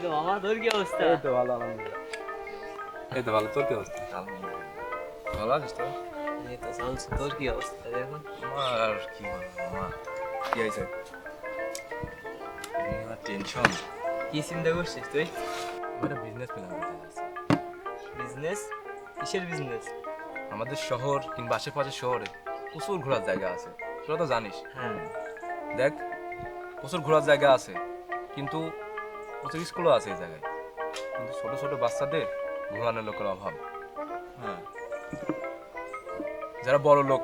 এই তো মামা তোর কি অবস্থা এই তো ভালো আলহামদুলিল্লাহ এই তো ভালো তোর কি অবস্থা ভালো আছিস তো এই তো চলছে তোর কি অবস্থা দেখুন আমার কি বলব মামা কি হয়েছে টেনশন কি চিন্তা করছিস তুই আমার বিজনেস প্ল্যান বিজনেস কিসের বিজনেস আমাদের শহর কিংবা আশেপাশের শহরে প্রচুর ঘোরার জায়গা আছে সেটা তো জানিস হ্যাঁ দেখ প্রচুর ঘোরার জায়গা আছে কিন্তু প্রচুর স্কুলও আছে এই জায়গায়। কিন্তু ছোট ছোট বাচ্চাদের ঘোরানোর লোকের অভাব। হ্যাঁ। যারা বড় লোক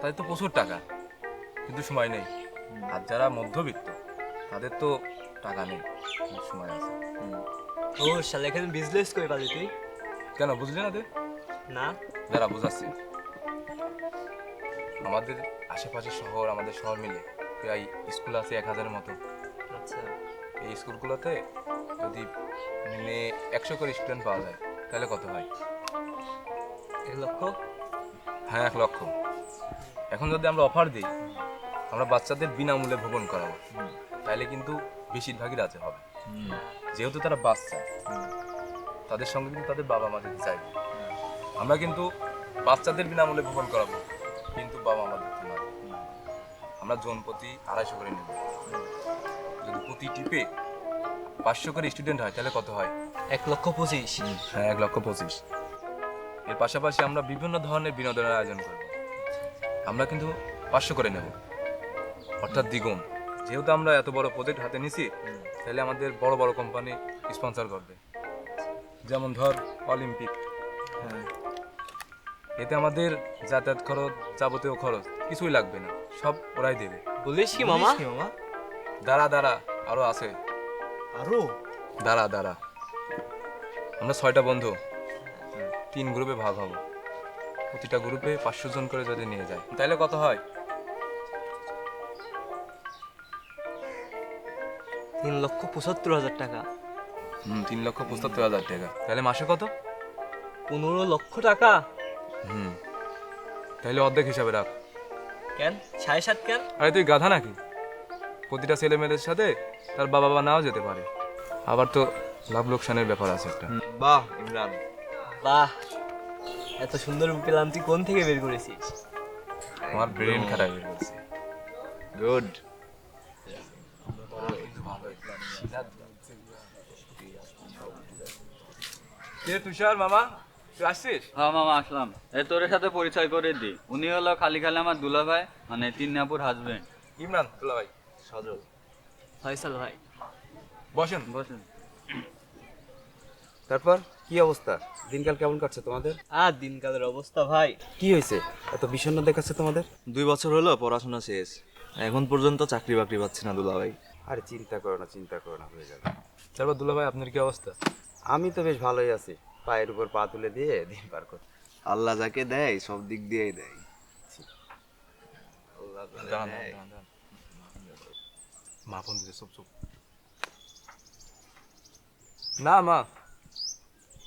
তাদের তো প্রচুর টাকা। কিন্তু সময় নেই। আর যারা মধ্যবিত্ত তাদের তো টাকা নেই। সময় আছে। ও শালা এখানে বিজনেস করে পালি তুই? কেন বুঝলি না তুই? না। যারা বুঝাচ্ছি। আমাদের আশেপাশে শহর আমাদের শহর মিলে প্রায় স্কুল আছে এক হাজারের মতো। আচ্ছা। এই স্কুলগুলোতে যদি মিলে একশো করে স্টুডেন্ট পাওয়া যায় তাহলে কত হয়? এক লক্ষ? হ্যাঁ এক লক্ষ। এখন যদি আমরা অফার দিই আমরা বাচ্চাদের বিনামূল্যে ভ্রমণ করাবো। তাহলে কিন্তু বেশিরভাগই রাজি হবে। যেহেতু তারা বাচ্চা তাদের সঙ্গে কিন্তু তাদের বাবা মা যেতে চাইবে আমরা কিন্তু বাচ্চাদের বিনামূল্যে ভ্রমণ করাবো কিন্তু বাবা মা দিতে না আমরা জন প্রতি আড়াইশো করে নেব। যদি প্রতি টিপে পাঁচশো করে স্টুডেন্ট হয় তাহলে কত হয়? এক লক্ষ পঁচিশ। হ্যাঁ এক লক্ষ পঁচিশ। এর পাশাপাশি আমরা বিভিন্ন ধরনের বিনোদনের আয়োজন করব। আমরা কিন্তু পাঁচশো করে নেব। অর্থাৎ দ্বিগুণ। যেহেতু আমরা এত বড় প্রজেক্ট হাতে নিছি তাহলে আমাদের বড় বড় কোম্পানি স্পন্সর করবে। যেমন ধর অলিম্পিক হ্যাঁ। এতে আমাদের যাতায়াত খরচ যাবতীয় খরচ কিছুই লাগবে না। সব ওরাই দেবে। বলিস কি মামা? মামা? দাঁড়া দাঁড়া আরও আছে। আরও? দাঁড়া দাঁড়া। আমরা ছয়টা বন্ধু। তিন গ্রুপে ভাগ হব। প্রতিটা গ্রুপে পাঁচশো জন করে যদি নিয়ে যায় তাহলে কত হয়? তিন লক্ষ পঁচাত্তর হাজার টাকা। হুম তিন লক্ষ পঁচাত্তর হাজার টাকা। তাহলে মাসে কত? পনেরো লক্ষ টাকা। হুম। তাহলে অর্ধেক হিসাবে রাখ। কেন? সাড়ে সাত কেন? আরে তুই গাধা নাকি? প্রতিটা ছেলে মেয়েদের সাথে তার বাবা মা নাও যেতে পারে। আবার তো লাভ লোকসানের ব্যাপার আছে একটা। বাহ ইমরান। বাহ এত সুন্দর প্ল্যান তুই কোন থেকে বের করেছিস? আমার ব্রেন খারাপ। হয়ে গেছে গুড কে তুষার মামা? তুই আসছিস? হ্যাঁ মামা আসলাম। এই তোর সাথে পরিচয় করে দি উনি হলো খালি খালি আমার দুলা ভাই মানে তিন নাপুর হাজবেন্ড ইমরান তুলা ভাই সজল ফয়সাল ভাই। বসেন। বসেন। তারপর কি অবস্থা? দিনকাল কেমন কাটছে তোমাদের? আর দিনকালের অবস্থা ভাই। কি হয়েছে? এত বিষণ্ণ দেখাচ্ছে তোমাদের? দুই বছর হলো পড়াশোনা শেষ। এখন পর্যন্ত চাকরি বাকরি পাচ্ছি না দুলা ভাই আরে চিন্তা করো না চিন্তা করো না হয়ে যাবে। তারপর দুলা ভাই আপনার কি অবস্থা? আমি তো বেশ ভালোই আছি। পায়ের উপর পা তুলে দিয়ে দিন পার করতে আল্লাহ যাকে দেয় সব দিক দিয়েই দেয়। দাঁড়ান। মা ফোন দিতে চুপ চুপ। না মা।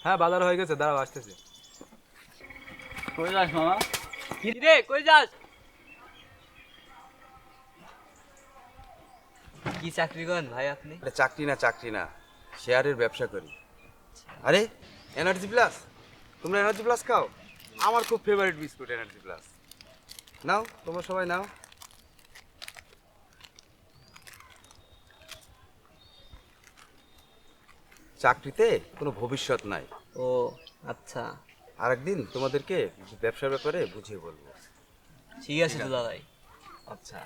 হ্যাঁ বাজার হয়ে গেছে দাঁড়াও আসতেছে। কই যাস মামা? কি রে কই যাস? কি চাকরি করেন ভাই আপনি? আরে চাকরি না চাকরি না। শেয়ারের ব্যবসা করি। আরে এনার্জি প্লাস তোমরা এনার্জি প্লাস খাও? আমার খুব ফেভারিট বিস্কুট এনার্জি প্লাস নাও তোমরা সবাই নাও। চাকরিতে কোনো ভবিষ্যৎ নাই। ও আচ্ছা। আর একদিন তোমাদেরকে ব্যবসার ব্যাপারে বুঝিয়ে বলব। ঠিক আছে দুলা ভাই আচ্ছা।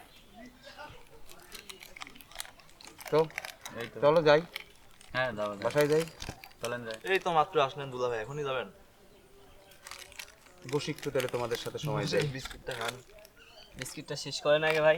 তো এই তো। চলো যাই। হ্যাঁ যাব। বাসায় যাই। চলেন যাই। এই তো মাত্র আসলেন দুলা ভাই এখনই যাবেন? বসি একটু তাহলে তোমাদের সাথে সময় যাই বিস্কুটটা খান। বিস্কিটটা শেষ করেন আগে ভাই।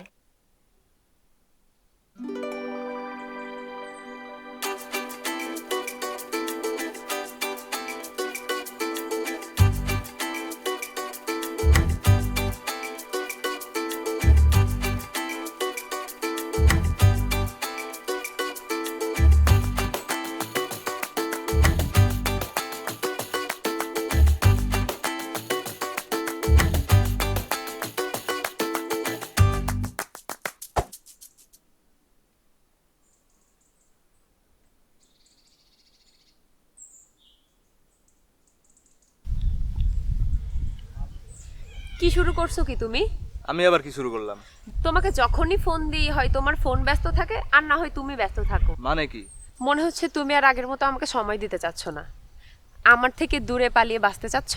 কি শুরু করছ কি তুমি? আমি আবার কি শুরু করলাম? তোমাকে যখনই ফোন দিই হয় তোমার ফোন ব্যস্ত থাকে আর না হয় তুমি ব্যস্ত থাকো। মানে কি? মনে হচ্ছে তুমি আর আগের মতো আমাকে সময় দিতে চাচ্ছ না। আমার থেকে দূরে পালিয়ে বাঁচতে চাচ্ছ?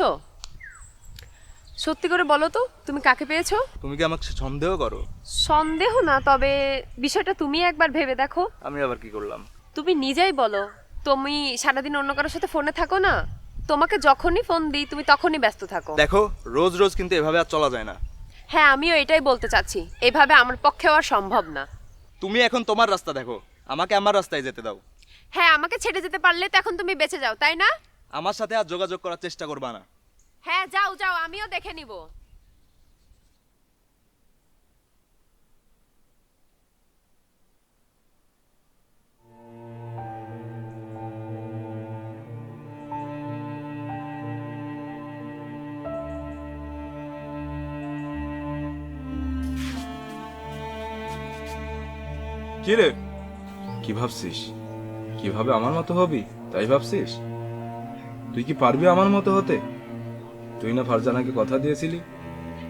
সত্যি করে বলো তো তুমি কাকে পেয়েছ? তুমি কি আমাকে সন্দেহ করো? সন্দেহ না তবে বিষয়টা তুমি একবার ভেবে দেখো। আমি আবার কি করলাম? তুমি নিজেই বলো তুমি সারাদিন অন্য কারোর সাথে ফোনে থাকো না? তোমাকে যখনই ফোন দিই তুমি তখনই ব্যস্ত থাকো। দেখো রোজ রোজ কিন্তু এভাবে আর চলা যায় না। হ্যাঁ আমিও এটাই বলতে চাচ্ছি। এভাবে আমার পক্ষে আর সম্ভব না। তুমি এখন তোমার রাস্তা দেখো। আমাকে আমার রাস্তায় যেতে দাও। হ্যাঁ আমাকে ছেড়ে যেতে পারলে তো এখন তুমি বেঁচে যাও তাই না? আমার সাথে আর যোগাযোগ করার চেষ্টা করবা না। হ্যাঁ যাও যাও আমিও দেখে নিব। কি রে? কি ভাবছিস? কীভাবে আমার মতো হবি? তাই ভাবছিস? তুই কি পারবি আমার মতো হতে? তুই না ফারজানাকে কথা দিয়েছিলি?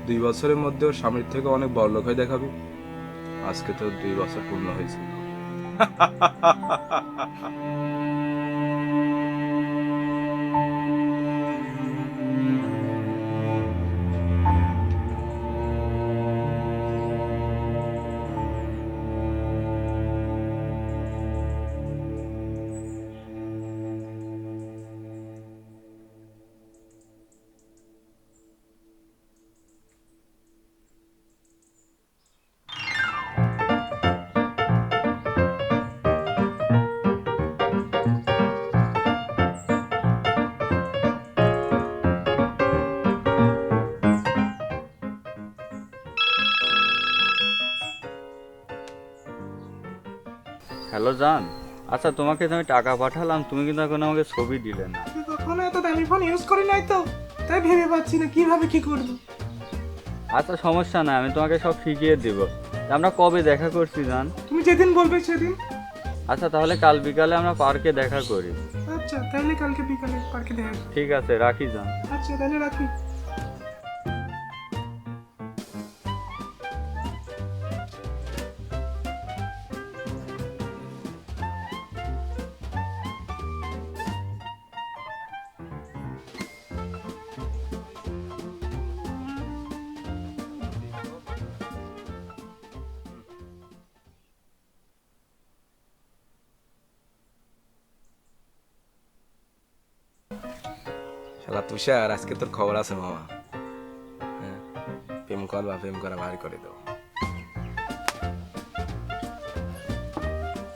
দুই বছরের মধ্যে ওর স্বামীর থেকে অনেক বড় লোক হয়ে দেখাবি। আজকে তো দুই বছর পূর্ণ হয়েছে। হ্যালো জান। আচ্ছা তোমাকে যে আমি টাকা পাঠালাম তুমি কিন্তু এখন আমাকে ছবি দিলে না। কখনো এত দামি ফোন ইউজ করি নাই তো। তাই ভেবে পাচ্ছি না কীভাবে কি করব? আচ্ছা সমস্যা নাই আমি তোমাকে সব শিখিয়ে দেব। আমরা কবে দেখা করছি জান? তুমি যেদিন বলবে সেদিন। আচ্ছা তাহলে কাল বিকালে আমরা পার্কে দেখা করি। আচ্ছা তাহলে কালকে বিকালে পার্কে দেখা ঠিক আছে রাখি যান আচ্ছা তাহলে রাখি। তুষার আজকে তোর খবর আছে মামা। হ্যাঁ প্রেম কর বা প্রেম করা ভারী করে দেবো।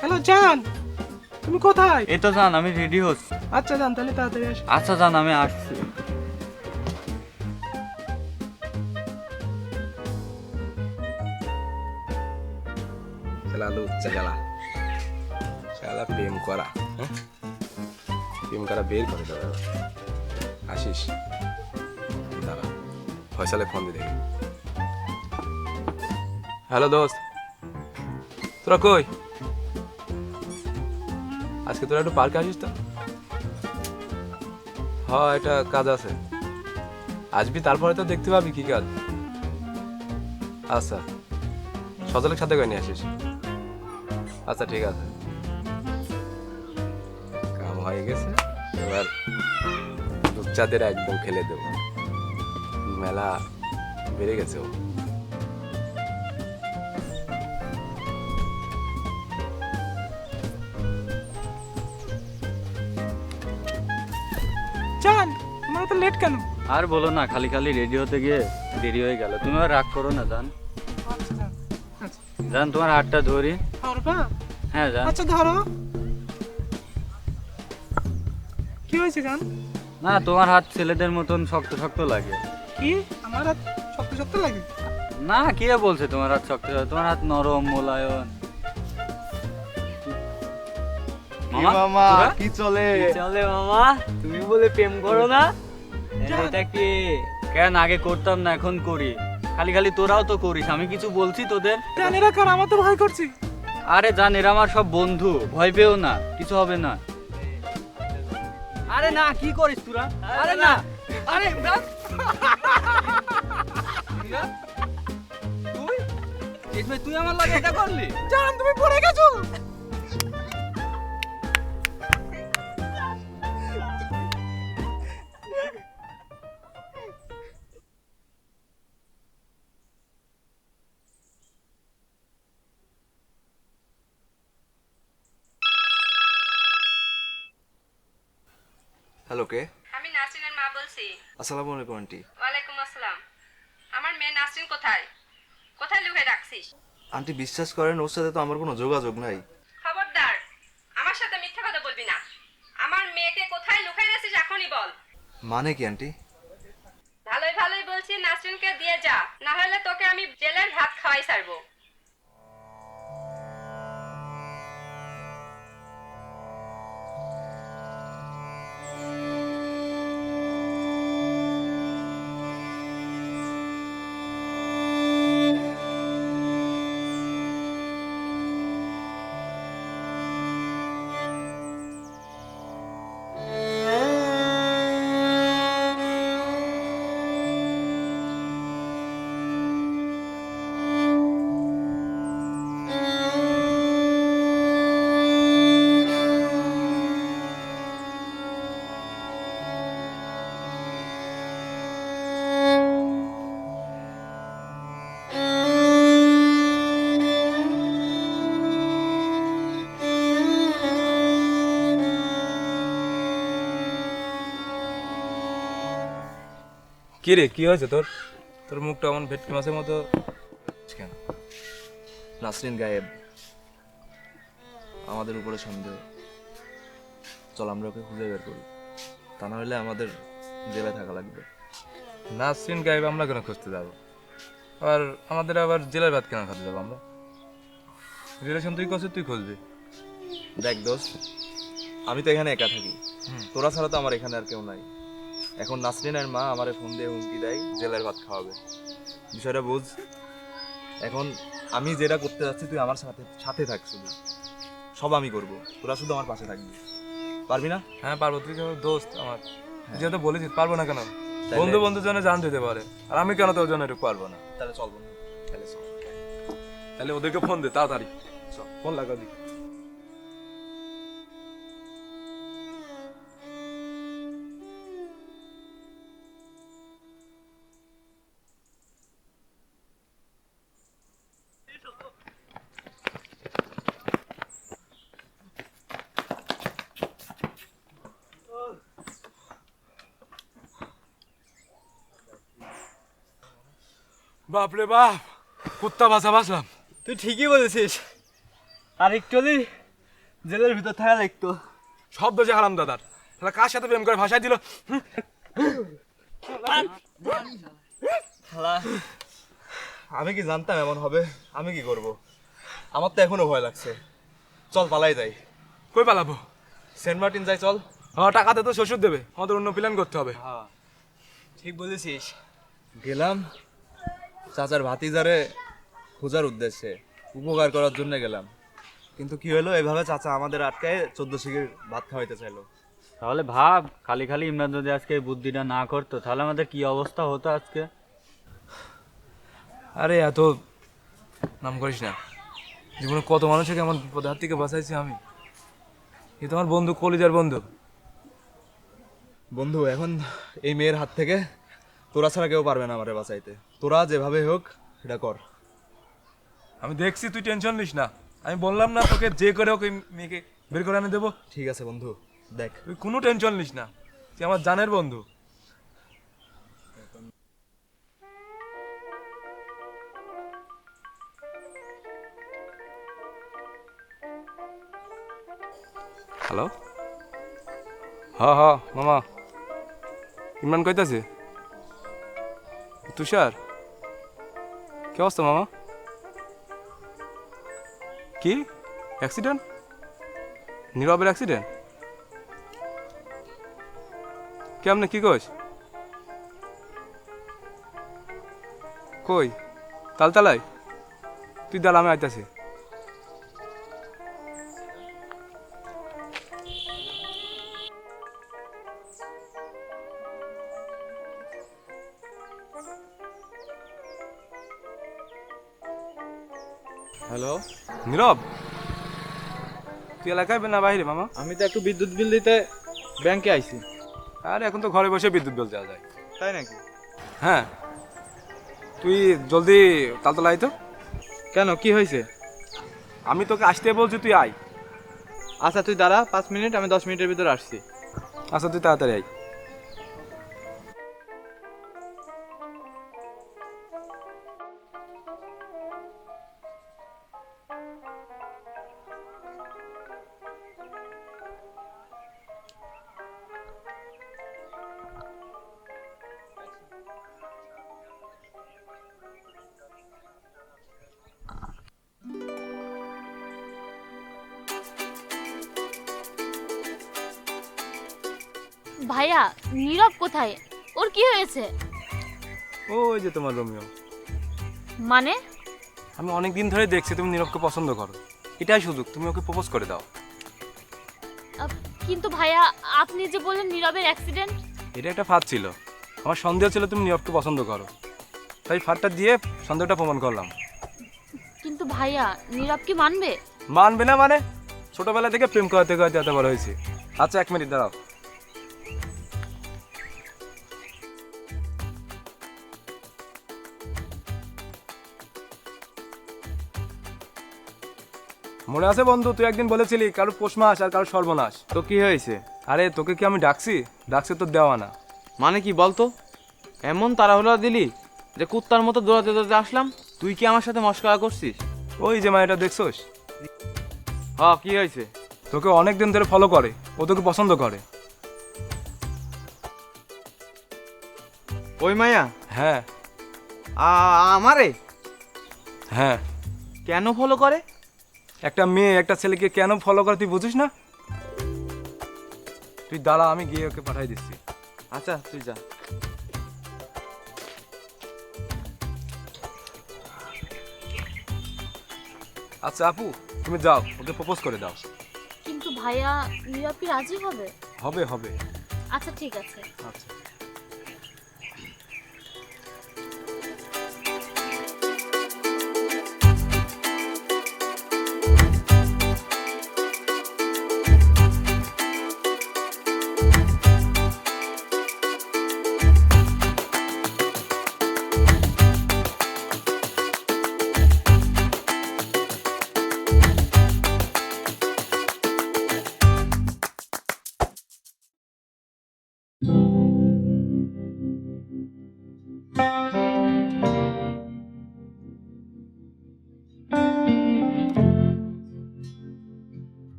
হ্যালো জান তুমি কোথায়? এই তো জান আমি রেডি হচ্ছি। আচ্ছা জান তাহলে তাড়াতাড়ি আসো। আচ্ছা জান আমি আসছি। শালা। শালা প্রেম করা হ্যাঁ? প্রেম করা বের করে দেবে। আসিস দাঁড়া ফয়সালে ফোন দিয়ে দেখি। হ্যালো দোস্ত, তোরা কই? আজকে তোরা একটু পার্কে আসিস তো? হ্যাঁ এটা কাজ আছে। আসবি, তারপরে তো দেখতে পাবি কি কাজ। আচ্ছা সজলের সাথে করে নিয়ে আসিস। আচ্ছা ঠিক আছে। কাম হয়ে গেছে, এবার বাচ্চাদের একদম খেলে দেবো। মেলা বেড়ে গেছে ও। লেট কেন? আর বলো না খালি খালি রেডি হতে গিয়ে দেরি হয়ে গেল। তুমি আর রাগ করো না জান। জান তোমার হাতটা ধরি। হ্যাঁ জান। আচ্ছা ধরো। কি হয়েছে জান? না তোমার হাত ছেলেদের মতন শক্ত শক্ত লাগে। কি? আমার হাত শক্ত শক্ত লাগে? না কে বলছে তোমার হাত শক্ত তোমার হাত নরম মোলায়ন মামা কি চলে? চলে মামা? তুমি বলে প্রেম করো না। এটা কি? কেন আগে করতাম না এখন করি। খালি খালি তোরাও তো করিস আমি কিছু বলছি তোদের? কার আমার তো ভয় করছি। আরে জানিরা আমার সব বন্ধু ভয় পেও না কিছু হবে না। আরে না, কি করিস তোরা? আরে না। আরে। তুই? তুই আমার লাগে এটা করলি? জান, তুমি পড়ে গেছো? হ্যালো কে আমি নাসরিনের মা বলছি। আসসালামু আলাইকুম আন্টি। ওয়ালাইকুম আসসালাম। আমার মেয়ে নাসরিন কোথায়? কোথায় লুকিয়ে রাখছিস? আন্টি বিশ্বাস করেন ওর সাথে তো আমার কোনো যোগাযোগ নাই। খবরদার আমার সাথে মিথ্যা কথা বলবি না। আমার মেয়েকে কোথায় লুকিয়ে রেখেছিস এখনই বল। মানে কি আন্টি? ভালোই ভালোই বলছি নাসরিনকে দিয়ে যা। না হলে তোকে আমি জেলের ভাত খাওয়াই ছাড়বো। কি রে কি হয়েছে তোর? তোর মুখটা এমন ভেটকি মাছের মতো। কেন নাসরিন গায়েব। আমাদের উপরে সন্দেহ। চল আমরা ওকে খুঁজে বের করি। তা না হলে আমাদের জেলে থাকা লাগবে। নাসরিন গায়েব আমরা কেন খুঁজতে যাব? আর আমাদের আবার জেলের ভাত কেন খাতে যাব আমরা? রিলেশন তুই করছিস তুই খুঁজবি। দেখ দোস্ত আমি তো এখানে একা থাকি। তোরা ছাড়া তো আমার এখানে আর কেউ নাই। এখন নাসরিনের মা আমারে ফোন দিয়ে হুমকি দেয় জেলের ভাত খাওয়াবে। বিষয়টা বুঝ। এখন আমি যেটা করতে যাচ্ছি তুই আমার সাথে সাথে থাক শুধু। সব আমি করব। তোরা শুধু আমার পাশে থাকবি। পারবি না? হ্যাঁ পারব। তুই যেমন দোস্ত আমার। তুই যেহেতু বলেছিস পারব না কেন? বন্ধু বন্ধুর জন্য জান দিতে পারে। আর আমি কেন তোর জন্য একটু পারব না? তাহলে চলবো না তাহলে চল। তাহলে ওদেরকে ফোন দে তাড়াতাড়ি। ফোন লাগা দি বাপরে বাপ কুত্তা বাসা বাসলাম তুই ঠিকই বলেছিস। আর একটু জেলের ভিতর থাকা লাগতো শব্দ যে হারাম দাদার। তাহলে কার সাথে প্রেম করে ভাষায় দিল? আমি কি জানতাম এমন হবে? আমি কি করব? আমার তো এখনও ভয় লাগছে। চল পালাই যাই। কই পালাবো? সেন্ট মার্টিন যাই চল। হ্যাঁ টাকাতে তো শ্বশুর দেবে। আমাদের অন্য প্ল্যান করতে হবে। হ্যাঁ ঠিক বলেছিস। গেলাম। চাচার ভাতিজারে খোঁজার উদ্দেশ্যে উপকার করার জন্য গেলাম। কিন্তু কি হলো এভাবে চাচা আমাদের আটকায় চোদ্দ শিখের ভাত খাওয়াইতে চাইলো। তাহলে ভাব খালি খালি ইমরান যদি আজকে এই বুদ্ধিটা না করতো তাহলে আমাদের কি অবস্থা হতো আজকে? আরে এত নাম করিস না। জীবনে কত মানুষকে আমার বিপদের হাত থেকে বাঁচাইছি আমি। এ তোমার বন্ধু কলিজার বন্ধু। বন্ধু এখন এই মেয়ের হাত থেকে তোরা ছাড়া কেউ পারবে না আমারে বাঁচাইতে। তোরা যেভাবে হোক সেটা কর। আমি দেখছি তুই টেনশন নিস না। আমি বললাম না তোকে যে করে হোক মেয়েকে বের করে এনে দেবো। ঠিক আছে বন্ধু দেখ। তুই কোনো টেনশন নিস না। তুই আমার জানের বন্ধু। হ্যালো হ হ মামা। ইমরান কইতাছে? তুষার? কি অবস্থা, মামা? কি? অ্যাক্সিডেন্ট নীরবের অ্যাক্সিডেন্ট কেমনে কি কইস? কই? তালতালাই তুই দাল আমি আইতাছি। নীরব তুই এলাকায় না বাইরে মামা? আমি তো একটু বিদ্যুৎ বিল দিতে ব্যাংকে আইছি। আর এখন তো ঘরে বসে বিদ্যুৎ বিল দেওয়া যায়। তাই নাকি? হ্যাঁ। তুই জলদি তালতলা আই তো। কেন কি হয়েছে? আমি তোকে আসতে বলছি তুই আয়। আচ্ছা তুই দাঁড়া পাঁচ মিনিট আমি দশ মিনিটের ভিতরে আসছি। আচ্ছা তুই তাড়াতাড়ি আয়। কি হয়েছে? ওই যে তোমার রোমিও। মানে? আমি অনেক দিন ধরে দেখছি তুমি নীরবকে পছন্দ করো। এটাই সুযোগ তুমি ওকে প্রপোজ করে দাও। কিন্তু ভাইয়া আপনি যে বললেন নীরবের অ্যাক্সিডেন্ট এটা একটা ফাঁদ ছিল। আমার সন্দেহ ছিল তুমি নীরবকে পছন্দ করো। তাই ফাঁদটা দিয়ে সন্দেহটা প্রমাণ করলাম। কিন্তু ভাইয়া নীরব কি মানবে? মানবে না মানে? ছোটবেলা থেকে প্রেম করাতে করাতে এত বড় হয়েছে। আচ্ছা এক মিনিট দাঁড়াও। মনে আছে বন্ধু তুই একদিন বলেছিলি কারও পৌষ মাস আর কারও সর্বনাশ। তো কি হয়েছে? আরে তোকে কি আমি ডাকছি? ডাকছি তোর দেওয়া না। মানে কি বলতো? এমন তাড়াহুড়া দিলি যে কুত্তার মতো দৌড়াতে দৌড়াতে আসলাম তুই কি আমার সাথে মস্করা করছিস? ওই যে মায়েটা দেখছোস? হ কি হয়েছে? তোকে অনেক দিন ধরে ফলো করে ও তোকে পছন্দ করে। ওই মায়া? হ্যাঁ। আ- আমারে? হ্যাঁ। কেন ফলো করে? একটা মেয়ে একটা ছেলেকে কেন ফলো করে তুই বুঝিস না? তুই দাঁড়া আমি গিয়ে ওকে পাঠাই দিচ্ছি। আচ্ছা তুই যা। আচ্ছা আপু তুমি যাও ওকে প্রপোজ করে দাও। কিন্তু ভাইয়া রাজি হবে? হবে হবে। আচ্ছা ঠিক আছে। আচ্ছা।